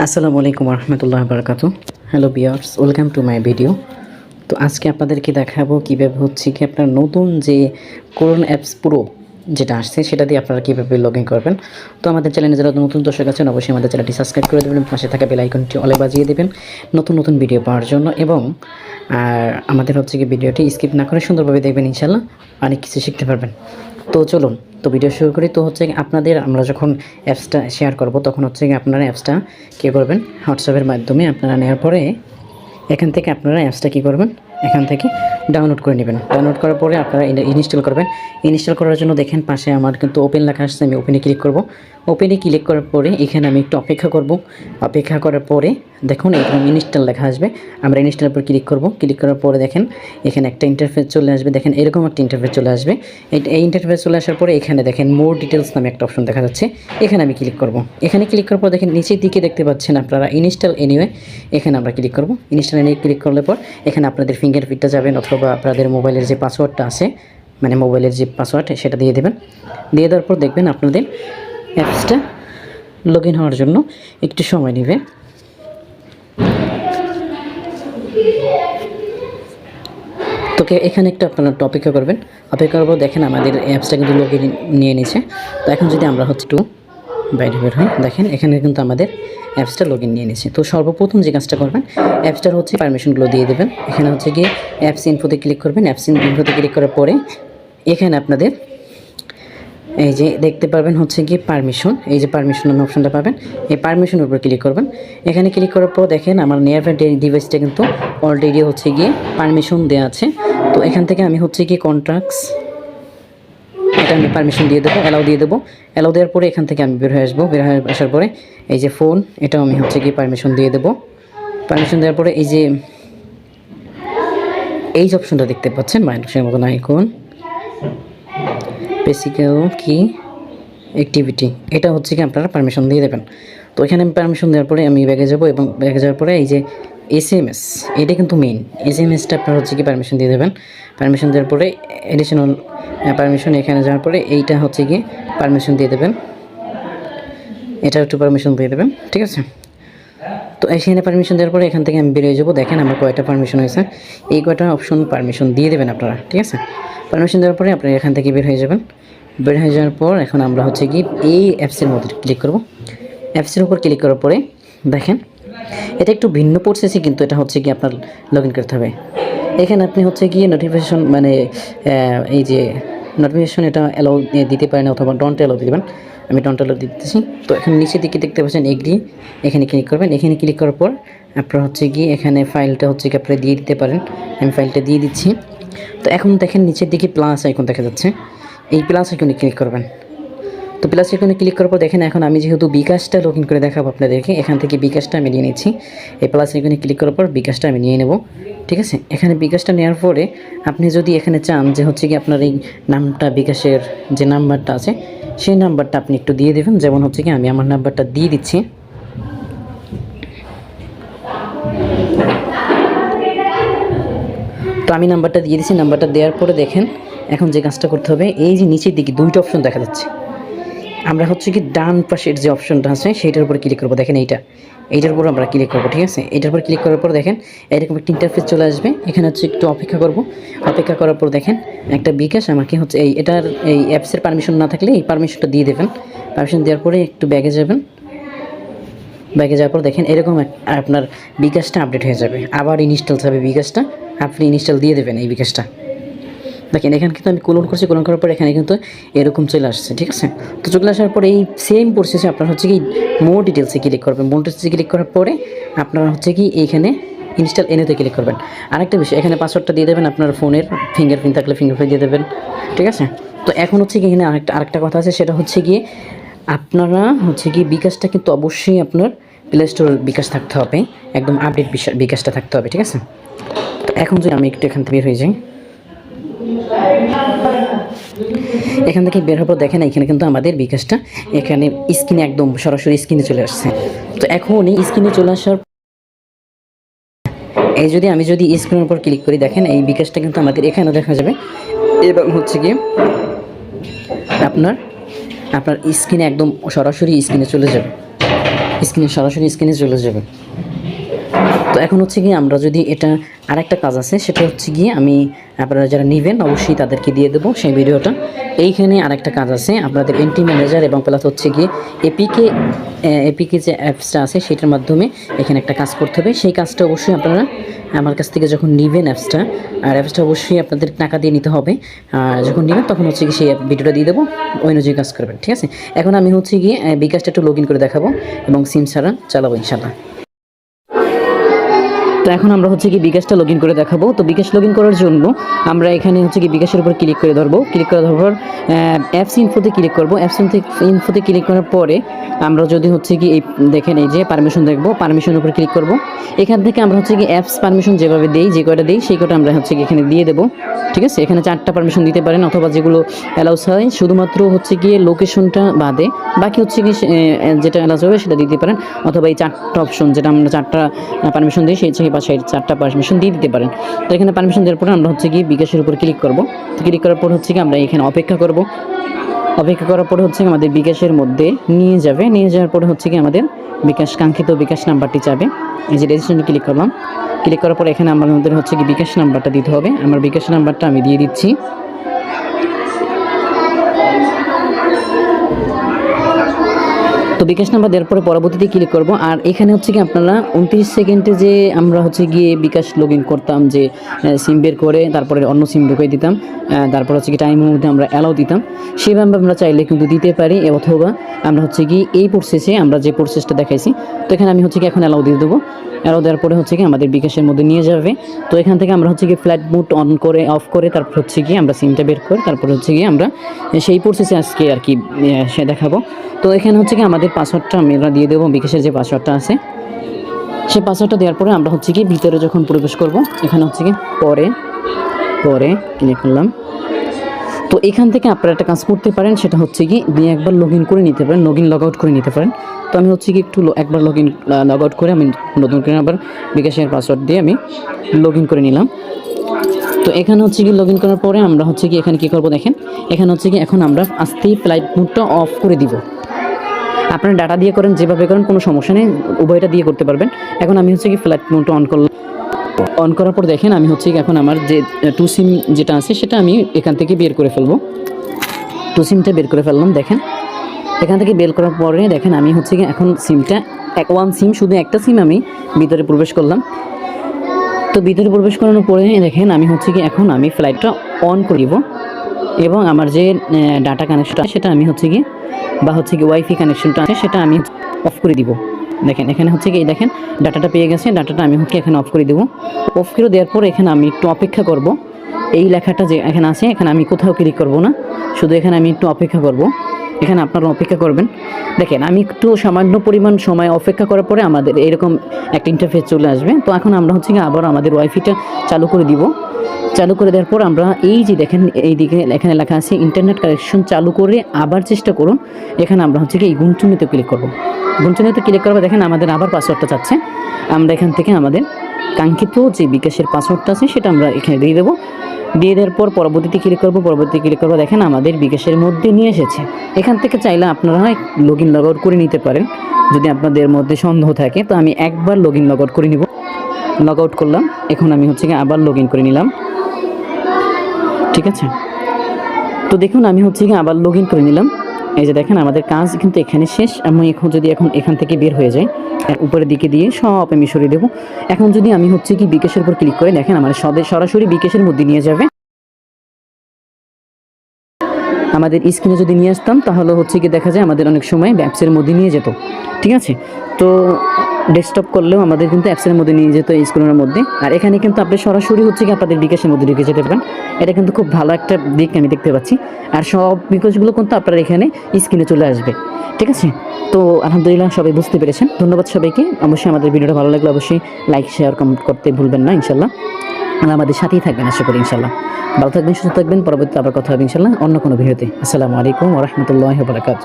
আসসালামু আলাইকুম রহমতুল্লাহ বারকাতু hello viewers welcome to my video তো আজকে আপনাদেরকে দেখাবো কীভাবে হচ্ছে কি আপনার নতুন যে করোন অ্যাপস প্রো যেটা আসছে, সেটা দিয়ে আপনারা কীভাবে লগ ইন করবেন। তো আমাদের চ্যানেলে যারা নতুন দর্শক আছেন, অবশ্যই আমাদের চ্যানেলটি সাবস্ক্রাইব করে দেবেন পাশে থাকা বেল আইকনটি অলে বাজিয়ে দেবেন নতুন নতুন ভিডিও পাওয়ার জন্য। এবং, আর আমাদের হচ্ছে কি ভিডিওটি স্কিপ না করে সুন্দরভাবে দেখবেন ইনশাল্লাহ অনেক কিছু শিখতে পারবেন। তো চলুন, তো ভিডিও শুরু করি। তো হচ্ছে আপনাদের আমরা যখন অ্যাপসটা শেয়ার করব, তখন হচ্ছে আপনারা অ্যাপসটা কী করবেন? হোয়াটসঅ্যাপের মাধ্যমে আপনারা নেওয়ার পরে এখান থেকে আপনারা অ্যাপসটা কী করবেন? এখান থেকে ডাউনলোড করে নেবেন। ডাউনলোড করার পরে আপনারা ইনস্টল করবেন। ইনস্টল করার জন্য দেখেন পাশে আমার কিন্তু ওপেন লেখা আসছে, আমি ওপেনে ক্লিক করব। ওপেনে ক্লিক করার পরে এখানে আমি একটু অপেক্ষা করব। অপেক্ষা করার পরে দেখুন এখানে ইনস্টল লেখা আসবে। আমরা ইনস্টলের উপর ক্লিক করব। ক্লিক করার পরে দেখেন এখানে একটা ইন্টারফেস চলে আসবে। দেখেন এরকম একটা ইন্টারফেস চলে আসবে। এই- ইন্টারফেস চলে আসার পরে এখানে দেখেন মোর ডিটেলস নামে একটা অপশন দেখা যাচ্ছে। এখানে আমি ক্লিক করব। এখানে ক্লিক করার পর দেখেন নিচের দিকে দেখতে পাচ্ছেন আপনারা ইনস্টল এনিওয়ে এখানে আমরা ক্লিক করব। ইনস্টল এনিওয়ে ক্লিক করলে পর এখানে আপনাদের ফিঙ্গারপ্রিন্টটা যাবেন অথবা আপনাদের মোবাইলের যে পাসওয়ার্ডটা আছে মানে মোবাইলের যে পাসওয়ার্ড সেটা দিয়ে দেবেন। দিয়ে দেওয়ার পর দেখবেন আপনাদের অ্যাপসটা লগ ইন হওয়ার জন্য একটু সময় নেবে। তোকে এখানে একটু আপনারা অপেক্ষা করবেন। অপেক্ষা করব, দেখেন আমাদের অ্যাপসটা কিন্তু লগ ইন নিয়ে নিয়েছে। তো এখন যদি আমরা হচ্ছে একটু বাইরে বের হই দেখেন, এখানে কিন্তু আমাদের অ্যাপসটা লগ নিয়ে নিয়েছে। তো সর্বপ্রথম যে কাজটা করবেন, অ্যাপসটার হচ্ছে পারমিশনগুলো দিয়ে দেবেন। এখানে হচ্ছে গিয়ে অ্যাপস ইনফোতে ক্লিক করবেন। অ্যাপস ইনফোতে ক্লিক করার পরে এখানে আপনাদের এই যে দেখতে পারবেন হচ্ছে গিয়ে পারমিশন এই যে পারমিশন নামে অপশনটা পাবেন। এই পারমিশনের উপর ক্লিক করবেন। এখানে ক্লিক করার পর দেখেন, আমার নিয়ার ডিভাইসটা কিন্তু অলরেডি হচ্ছে গিয়ে পারমিশন দেওয়া আছে। তো এখান থেকে আমি হচ্ছে গিয়ে কন্ট্রাক্টস এটা আমি পারমিশন দিয়ে দেবো অ্যালাউ দিয়ে দেবো। অ্যালাউ দেওয়ার পরে এখান থেকে আমি বের হয়ে আসব। বের হয়ে আসার পরে এই যে ফোন এটাও আমি হচ্ছে গিয়ে পারমিশন দিয়ে দেবো। পারমিশন দেওয়ার পরে এই যে এই যে অপশনটা দেখতে পাচ্ছেন মানুষের মতন আইকন বেসিক্যাল কি অ্যাক্টিভিটি এটা হচ্ছে কি আপনারা পারমিশন দিয়ে দেবেন। তো এখানে আমি পারমিশন দেওয়ার পরে আমি ব্যাগে যাব এবং ব্যাগে যাওয়ার পরে এই যে এস এম এস এটা কিন্তু মেইন এস এম এসটা আপনারা হচ্ছে কি পারমিশন দিয়ে দেবেন। পারমিশন দেওয়ার পরে এডিশনাল পারমিশন এখানে যাওয়ার পরে এইটা হচ্ছে গিয়ে পারমিশন দিয়ে দেবেন। এটা একটু পারমিশন দিয়ে দেবেন, ঠিক আছে? তো এখানে পারমিশন দেওয়ার পরে এখান থেকে আমি বেরিয়ে যাব। দেখেন আমার কয়টা পারমিশন হয়েছে। এই কয়টা অপশন পারমিশন দিয়ে দেবেন আপনারা, ঠিক আছে? পারমিশন দেওয়ার পরে আপনারা এখান থেকে বের হয়ে যাবেন। বের হয়ে যাওয়ার পর এখন আমরা হচ্ছে কি এই অ্যাপসের মধ্যে ক্লিক করব। অ্যাপসের উপর ক্লিক করার পরে দেখেন, এটা একটু ভিন্ন প্রসেসই কিন্তু এটা হচ্ছে কি আপনার লগ করতে হবে। এখানে আপনি হচ্ছে গিয়ে নোটিফিকেশন মানে এই যে নোটিফিকেশন এটা অ্যালাউ দিতে পারেন অথবা ডন্ট অ্যালাউ দিবেন আমি ডন্ট অ্যালাউ দিতেছি। তো এখন নিচের দিকে দেখতে পাচ্ছেন এগ্রি এখানে ক্লিক করবেন। এখানে ক্লিক করার পর আপনার হচ্ছে গিয়ে এখানে ফাইলটা হচ্ছে কি আপনি দিয়ে দিতে পারেন। আমি ফাইলটা দিয়ে দিচ্ছি। তো এখন দেখেন নিচের দিকে প্লাস আইকন দেখা যাচ্ছে। এই প্লাস আইকনে ক্লিক করবেন। তো প্লাস এখানে ক্লিক করার পর দেখেন এখন আমি যেহেতু বিকাশটা লগ করে দেখাবো আপনাদেরকে, এখান থেকে বিকাশটা আমি নিয়ে নিচ্ছি। এই প্লাস এখানে ক্লিক করার পর বিকাশটা আমি নিয়ে নেব, ঠিক আছে? এখানে বিকাশটা নেওয়ার পরে আপনি যদি এখানে চান যে হচ্ছে কি আপনার এই নামটা, বিকাশের যে নাম্বারটা আছে, সেই নাম্বারটা আপনি একটু দিয়ে দেবেন। যেমন হচ্ছে কি আমি আমার নাম্বারটা দিয়ে দিচ্ছি। তো আমি নাম্বারটা দিয়ে দিচ্ছি। নাম্বারটা দেওয়ার পরে দেখেন এখন যে কাজটা করতে হবে, এই যে নিচের দিকে দুইটা অপশন দেখা যাচ্ছে। আমরা হচ্ছে কি ডান পাশের যে অপশনটা আছে, সেইটার উপর ক্লিক করব। দেখেন এইটা। এইটার উপর আমরা ক্লিক করব, ঠিক আছে? এইটার উপর ক্লিক করার পর দেখেন, এরকম একটা ইন্টারফেস চলে আসবে। এখানে হচ্ছে একটু অপেক্ষা করব। অপেক্ষা করার পর দেখেন, একটা বিকাশ আমাকে হচ্ছে এই, এটার এই অ্যাপসের পারমিশন না থাকলে এই পারমিশনটা দিয়ে দেবেন। পারমিশন দেওয়ার পরে একটু ব্যাগে যাবেন। ব্যাগে যাওয়ার পর দেখেন, এরকম আপনার বিকাশটা আপডেট হয়ে যাবে। আবার ইনস্টল হবে বিকাশটা। আপনি ইনস্টল দিয়ে দেবেন এই বিকাশটা। দেখেন, এখানে কিন্তু আমি কোলন করছি কোলন করার পর এখানে কিন্তু এরকম চলে আসছে, ঠিক আছে? তো চলে আসার পরে এই সেম প্রসেসে আপনার হচ্ছে কি মোর ডিটেলসে ক্লিক করবেন। মোর ডিটেলসে ক্লিক করার পরে আপনারা হচ্ছে কি এইখানে ইনস্টল এনেতে ক্লিক করবেন। আরেকটা বিষয়, এখানে পাসওয়ার্ডটা দিয়ে দেবেন আপনার ফোনের ফিঙ্গারপ্রিন্ট থাকলে ফিঙ্গারপ্রিন্ট দিয়ে দেবেন, ঠিক আছে? তো এখন হচ্ছে কি এখানে আরেকটা আরেকটা কথা আছে, সেটা হচ্ছে গিয়ে আপনারা হচ্ছে কি বিকাশটা কিন্তু অবশ্যই আপনার প্লে স্টোর বিকাশ থাকতে হবে, একদম আপডেট বিকাশটা থাকতে হবে, ঠিক আছে? তো এখন যদি আমি একটু এখান থেকে বের হয়ে যাই। এখান থেকে বের হওয়ার পর দেখেন এখানে কিন্তু আমাদের বিকাশটা। এখানে স্কিনে একদম সরাসরি স্কিনে চলে আসছে। তো এখন এই স্ক্রিনে চলে আসার এই যদি আমি যদি স্ক্রিনের উপর ক্লিক করি, দেখেন এই বিকাশটা কিন্তু আমাদের এখানেও দেখা যাবে। এবং হচ্ছে গিয়ে আপনার আপনার স্ক্রিনে একদম সরাসরি স্ক্রিনে চলে যাবে। স্ক্রিনে সরাসরি স্ক্রিনে চলে যাবে। তো এখন হচ্ছে গিয়ে আমরা যদি এটা আরেকটা কাজ আছে, সেটা হচ্ছে গিয়ে আমি আপনারা যারা নেবেন অবশ্যই তাদেরকে দিয়ে দেবো সেই ভিডিওটা। এইখানে আরেকটা কাজ আছে, আপনাদের এন্ট্রি ম্যানেজার এবং প্লাস হচ্ছে গিয়ে এপিকে এপিকে যে অ্যাপসটা আছে, সেটার মাধ্যমে এখানে একটা কাজ করতে হবে। সেই কাজটা অবশ্যই আপনারা আমার কাছ থেকে যখন নেবেন অ্যাপসটা আর অ্যাপসটা অবশ্যই আপনাদের টাকা দিয়ে নিতে হবে। আর যখন নেবেন তখন হচ্ছে গিয়ে সেই ভিডিওটা দিয়ে দেবো, ওই অনুযায়ী কাজ করবেন, ঠিক আছে? এখন আমি হচ্ছে গিয়ে বিকাশটা একটু লগ করে দেখাবো এবং সিম ছাড়া চালাবো ইনশাল্লাহ এখন আমরা হচ্ছে কি বিকাশটা লগ করে দেখাবো। তো বিকাশ লগ করার জন্য আমরা এখানে হচ্ছে কি বিকাশের উপর ক্লিক করে ধরবো। ক্লিক করে ধরার পর অ্যাপস ইনফোতে ক্লিক করব। অ্যাপস ইনফোতে ক্লিক করার পরে আমরা যদি হচ্ছে কি এই, দেখেন এই যে পারমিশন দেখব পারমিশনের উপর ক্লিক করব। এখান থেকে আমরা হচ্ছে কি অ্যাপস পারমিশন যেভাবে দেই, যে কটা দিই, সেই কটা আমরা হচ্ছে কি এখানে দিয়ে দেবো। ঠিক আছে? এখানে চারটা পারমিশন দিতে পারেন অথবা যেগুলো অ্যালাউস হয়। শুধুমাত্র হচ্ছে গিয়ে লোকেশনটা বাদে বাকি হচ্ছে কি যেটা অ্যালাউস হবে সেটা দিতে পারেন। অথবা এই চারটা অপশন যেটা আমরা চারটা পারমিশন দিই সেই পাশে চারটা পারমিশন দিয়ে দিতে পারেন। তো এখানে পারমিশন দেওয়ার পরে আমরা হচ্ছে গিয়ে বিকাশের উপর ক্লিক করব। তো ক্লিক করার পর হচ্ছে কি আমরা এখানে অপেক্ষা করব। অপেক্ষা করার পর হচ্ছে আমাদের বিকাশের মধ্যে নিয়ে যাবে। নিয়ে যাওয়ার পরে হচ্ছে কি আমাদের বিকাশ, কাঙ্ক্ষিত বিকাশ নাম্বারটি চাবে। এই যে রেজিস্ট্রেশনে ক্লিক করলাম। ক্লিক করার পর এখানে আমাদের হচ্ছে কি বিকাশ নাম্বারটা দিতে হবে। আমার বিকাশ নাম্বারটা আমি দিয়ে দিচ্ছি। তো বিকাশ নাম্বার দেওয়ার পরে পরবর্তীতে ক্লিক করব। আর এখানে হচ্ছে কি আপনারা উনত্রিশ সেকেন্ডে যে আমরা হচ্ছে গিয়ে বিকাশ লগ করতাম, যে সিম বের করে তারপরে অন্য সিম ঢুকিয়ে দিতাম তারপর হচ্ছে কি টাইমের মধ্যে আমরা অ্যালাউ দিতাম। সেভাবে আমরা চাইলে কিন্তু দিতে পারি, অথবা আমরা হচ্ছে কি এই প্রসেসে আমরা যে প্রসেসটা দেখাইছি, তো এখানে আমি হচ্ছে কি এখন অ্যালাউ দিয়ে দেবো। অ্যালাউ দেওয়ার পরে হচ্ছে কি আমাদের বিকাশের মধ্যে নিয়ে যাবে। তো এখান থেকে আমরা হচ্ছে কি ফ্ল্যাট মুড অন করে অফ করে তারপর হচ্ছে কি আমরা সিমটা বের করে তারপর হচ্ছে কি আমরা সেই প্রসেসে আজকে আর কি সে দেখাবো। তো এখানে হচ্ছে কি আমাদের পাসওয়ার্ডটা আমরা দিয়ে দেবো বিকাশের যে পাসওয়ার্ডটা আছে। সেই পাসওয়ার্ডটা দেওয়ার পরে আমরা হচ্ছে কি ভিতরে যখন প্রবেশ করব, এখানে হচ্ছে কি পরে পরে ক্লিক করলাম। তো এখান থেকে আপনারা একটা কাজ করতে পারেন, সেটা হচ্ছে কি দিয়ে একবার লগ করে নিতে পারেন লগ ইন লগ আউট করে নিতে পারেন। তো আমি হচ্ছে কি একটু একবার লগ ইন লগ আউট করে আমি নতুন করে আবার বিকাশের পাসওয়ার্ড দিয়ে আমি লগ ইন করে নিলাম। তো এখানে হচ্ছে কি লগ ইন করার পরে আমরা হচ্ছে কি এখানে কি করব দেখেন, এখানে হচ্ছে কি এখন আমরা আস্তেই ফ্লাইট মুডটা অফ করে দিব। আপনারা ডাটা দিয়ে করেন, যেভাবে করেন, কোনো সমস্যা নেই, উভয়টা দিয়ে করতে পারবেন। এখন আমি হচ্ছে কি ফ্লাইট মুডটা অন করলাম। অন করার পর দেখেন, আমি হচ্ছে এখন আমার যে টু সিম যেটা আছে, সেটা আমি এখান থেকে বের করে ফেলব। টু সিমটা বের করে ফেললাম, দেখেন। এখান থেকে বের করার পরে দেখেন, আমি হচ্ছে কি এখন সিমটা এক ওয়ান সিম শুধু একটা সিম আমি ভিতরে প্রবেশ করলাম। তো ভিতরে প্রবেশ করানোর পরে দেখেন, আমি হচ্ছে কি এখন আমি ফ্লাইটটা অন করিব এবং আমার যে ডাটা কানেকশনটা সেটা আমি হচ্ছে কি বা হচ্ছে কি ওয়াইফাই কানেকশনটা আছে, সেটা আমি অফ করে দিব। দেখেন, এখানে হচ্ছে কি দেখেন ডাটাটা পেয়ে গেছে ডাটাটা আমি হচ্ছে এখানে অফ করে দেবো। অফ করে দেওয়ার পর এখানে আমি একটু অপেক্ষা করব। এই লেখাটা যে এখানে আছে, এখানে আমি কোথাও ক্লিক করব না। শুধু এখানে আমি একটু অপেক্ষা করব। এখানে আপনারা অপেক্ষা করবেন। দেখেন, আমি একটু সামান্য পরিমাণ সময় অপেক্ষা করার পরে আমাদের এরকম একটা ইন্টারফেস চলে আসবে। তো এখন আমরা হচ্ছে আবার আমাদের ওয়াইফাইটা চালু করে দিব। চালু করে দেওয়ার পর আমরা এই যে দেখেন, এইদিকে এখানে লেখা আছে ইন্টারনেট কানেকশন চালু করে আবার চেষ্টা করুন। এখানে আমরা হচ্ছে কি এই গুণচুনিতে ক্লিক করব। গুণচুনিতে ক্লিক করব দেখেন, আমাদের আবার পাসওয়ার্ডটা চাচ্ছে আমরা এখান থেকে আমাদের কাঙ্ক্ষিত যে বিকাশের পাসওয়ার্ডটা আছে, সেটা আমরা এখানে দিয়ে দেবো। দিয়ে দেওয়ার পর পরবর্তীতে ক্লিক করব পরবর্তী ক্লিক করব? দেখেন আমাদের বিকাশের মধ্যে নিয়ে এসেছে। এখান থেকে চাইলে আপনারা লগ ইন লগ আউট করে নিতে পারেন। যদি আপনাদের মধ্যে সন্দেহ থাকে, তো আমি একবার লগ ইন লগ আউট করে নিব। লগ আউট করলাম, এখন আমি হচ্ছে কি আবার লগ ইন করে নিলাম। ঠিক আছে? তো দেখুন, আমি হচ্ছে কি আবার লগ ইন করে নিলাম। এই যে দেখেন, আমাদের কাজ কিন্তু এখানে শেষ। আমি এখন যদি এখন এখান থেকে বের হয়ে যাই উপরের দিকে দিয়ে সব আমি সরিয়ে দেবো। এখন যদি আমি হচ্ছে কি বিকাশের উপর ক্লিক করে, দেখেন আমার সরাসরি বিকেশের মধ্যে নিয়ে যাবে। আমাদের স্ক্রিনে যদি নিয়ে আসতাম, তাহলে হচ্ছে কি দেখা যায় আমাদের অনেক সময় ব্যবসার মধ্যে নিয়ে যেত। ঠিক আছে? তো ডেস্কটপ করলেও আমাদের কিন্তু অ্যাপসের মধ্যে নিয়ে যেত এই স্ক্রিনের মধ্যে। আর এখানে কিন্তু আপনি সরাসরি হচ্ছে কি আপনাদের বিকাশের মধ্যে ঢুকে যেতে পারেন এটা কিন্তু খুব ভালো একটা দিক আমি দেখতে পাচ্ছি। আর সব বিকাশগুলো কিন্তু আপনার এখানে স্ক্রিনে চলে আসবে। ঠিক আছে? তো আলহামদুলিল্লাহ সবাই বুঝতে পেরেছেন। ধন্যবাদ সবাইকে। অবশ্যই আমাদের ভিডিওটা ভালো লাগলে অবশ্যই লাইক শেয়ার কমেন্ট করতে ভুলবেন না, ইনশাল্লাহ। আর আমাদের সাথেই থাকবেন, আশা করি, ইনশাল্লাহ। ভালো থাকবেন, সুস্থ থাকবেন। পরবর্তীতে আবার কথা হবে, ইনশাল্লাহ অন্য কোনো ভিডিওতে। আসসালামু আলাইকুম ওরহমতুল্লাহ বারাকাত